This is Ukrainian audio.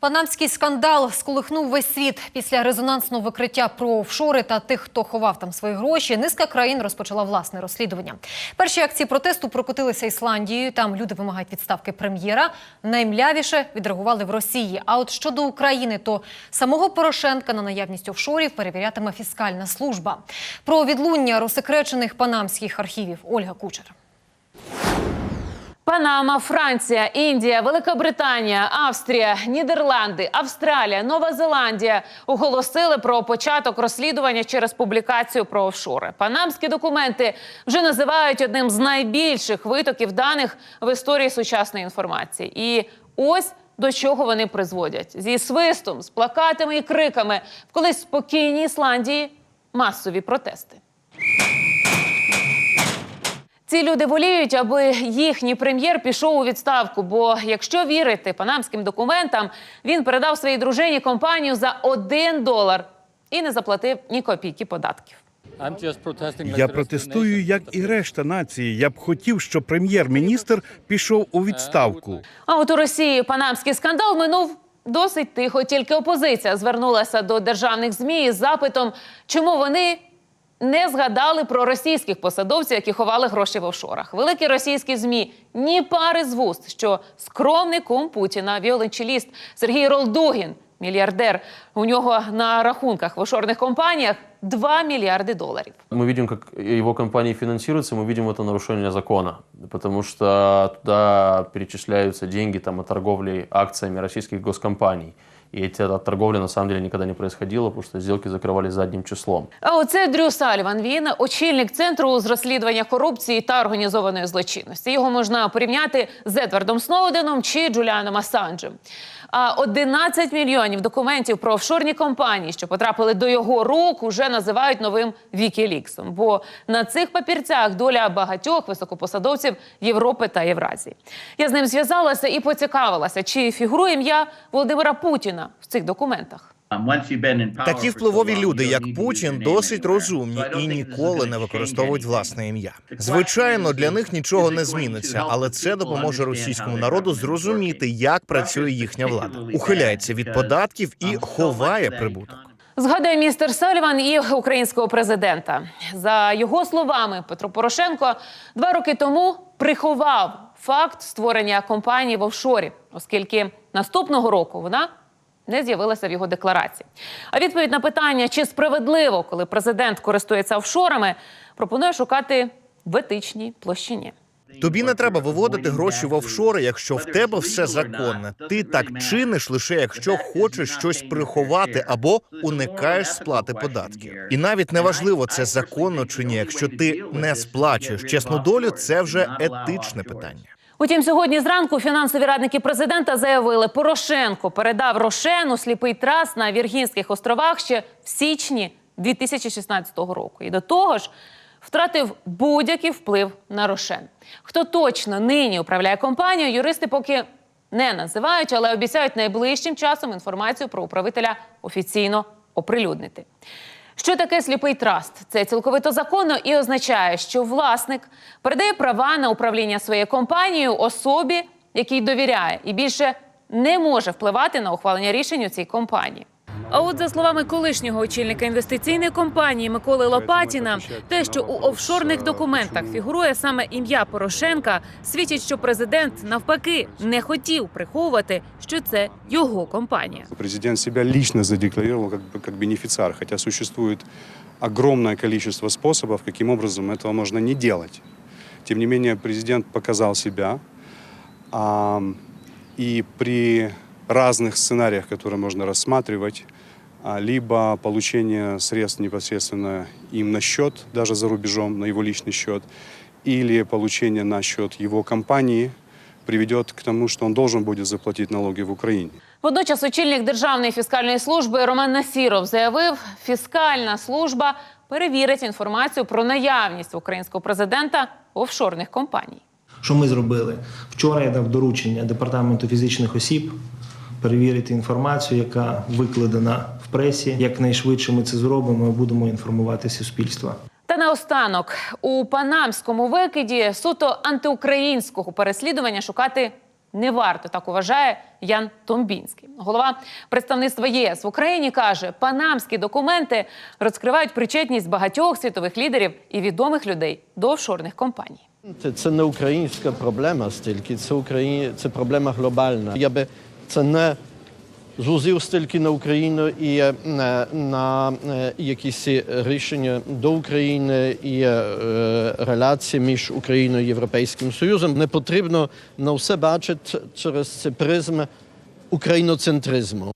Панамський скандал сколихнув весь світ. Після резонансного викриття про офшори та тих, хто ховав там свої гроші, низка країн розпочала власне розслідування. Перші акції протесту прокотилися Ісландією. Там люди вимагають відставки прем'єра. Наймлявіше відреагували в Росії. А от щодо України, то самого Порошенка на наявність офшорів перевірятиме фіскальна служба. Про відлуння розсекречених панамських архівів Ольга Кучер. Панама, Франція, Індія, Велика Британія, Австрія, Нідерланди, Австралія, Нова Зеландія оголосили про початок розслідування через публікацію про офшори. Панамські документи вже називають одним з найбільших витоків даних в історії сучасної інформації. І ось до чого вони призводять зі свистом, з плакатами і криками в колись спокійній Ісландії масові протести. Ці люди воліють, аби їхній прем'єр пішов у відставку. Бо якщо вірити панамським документам, він передав своїй дружині компанію за один долар і не заплатив ні копійки податків. Я протестую, як і решта нації. Я б хотів, щоб прем'єр-міністр пішов у відставку. А от у Росії панамський скандал минув досить тихо. Тільки опозиція звернулася до державних змі із запитом, чому вони не згадали про російських посадовців, які ховали гроші в офшорах. Великі російські змі ні пари з вуст, що скромний кум Путіна, віолончеліст Сергій Ролдугін, мільярдер, у нього на рахунках в офшорних компаніях 2 мільярди доларів. Мы видим, как его компании финансируются, мы видим это нарушение закона, потому что туда перечисляются деньги там, от торговли акциями российских госкомпаний. И эта торговля на самом деле никогда не происходила, потому что сделки закрывались задним числом. А оце Дрю Сальван. Він очільник центру з розслідування корупції та організованої злочинності. Його можна порівняти з Едвардом Сноуденом чи Джуліаном Асанджем. А 11 мільйонів документів про офшорні компанії, що потрапили до його рук, уже називають новим Вікіліксом. Бо на цих папірцях доля багатьох високопосадовців Європи та Євразії. Я з ним зв'язалася і поцікавилася, чи фігурує ім'я Володимира Путіна в цих документах. Такі впливові люди, як Путін, досить розумні і ніколи не використовують власне ім'я. Звичайно, для них нічого не зміниться, але це допоможе російському народу зрозуміти, як працює їхня влада, ухиляється від податків і ховає прибуток. Згадує містер Саліван і українського президента. За його словами, Петро Порошенко два роки тому приховав факт створення компанії в офшорі, оскільки наступного року вона не з'явилася в його декларації. А відповідь на питання, чи справедливо, коли президент користується офшорами, пропонує шукати в етичній площині. Тобі не треба виводити гроші в офшори, якщо в тебе все законне. Ти так чиниш лише якщо хочеш щось приховати або уникаєш сплати податків. І навіть неважливо, це законно чи ні. Якщо ти не сплачуєш чесну долю, це вже етичне питання. Утім, сьогодні зранку фінансові радники президента заявили, Порошенко передав Рошену сліпий трас на Віргінських островах ще в січні 2016 року. І до того ж втратив будь-який вплив на Рошен. Хто точно нині управляє компанією, юристи поки не називають, але обіцяють найближчим часом інформацію про управителя офіційно оприлюднити. Що таке сліпий траст? Це цілковито законно і означає, що власник передає права на управління своєю компанією особі, якій довіряє, і більше не може впливати на ухвалення рішень у цій компанії. А от за словами колишнього очільника інвестиційної компанії Миколи Лопатіна, те, що у офшорних документах фігурує саме ім'я Порошенка, свідчить, що президент навпаки не хотів приховувати, що це його компанія. Президент себя лично задекларировал как, бы- как бенефициар, хотя существует огромное количество способов, каким образом этого можно не делать. Тем не менее, президент показал себя, а, и при разных сценариях, которые можно рассматривать, а, либо получение средств непосредственно им на счет, даже за рубежом, на его личный счет, или получение на счет его компании, приведет к тому, что он должен будет заплатить налоги в Украине. Водночас очільник Державної фіскальної служби Роман Насіров заявив, фіскальна служба перевірить інформацію про наявність українського президента офшорних компаній. Що ми зробили? Вчора я дав доручення департаменту фізичних осіб перевірити інформацію, яка викладена пресі. Якнайшвидше ми це зробимо і будемо інформувати суспільство. Та наостанок у панамському викиді суто антиукраїнського переслідування шукати не варто, так вважає Ян Томбінський. Голова представництва єС в Україні каже, панамські документи розкривають причетність багатьох світових лідерів і відомих людей до офшорних компаній. Це, це не українська проблема стільки, це, Україні, це проблема глобальна. Я би це не зузив стільки на Україну і е, на, е, якісь рішення до України і е, релації між Україною і Європейським Союзом. Не потрібно на все бачити через це призм україноцентризму.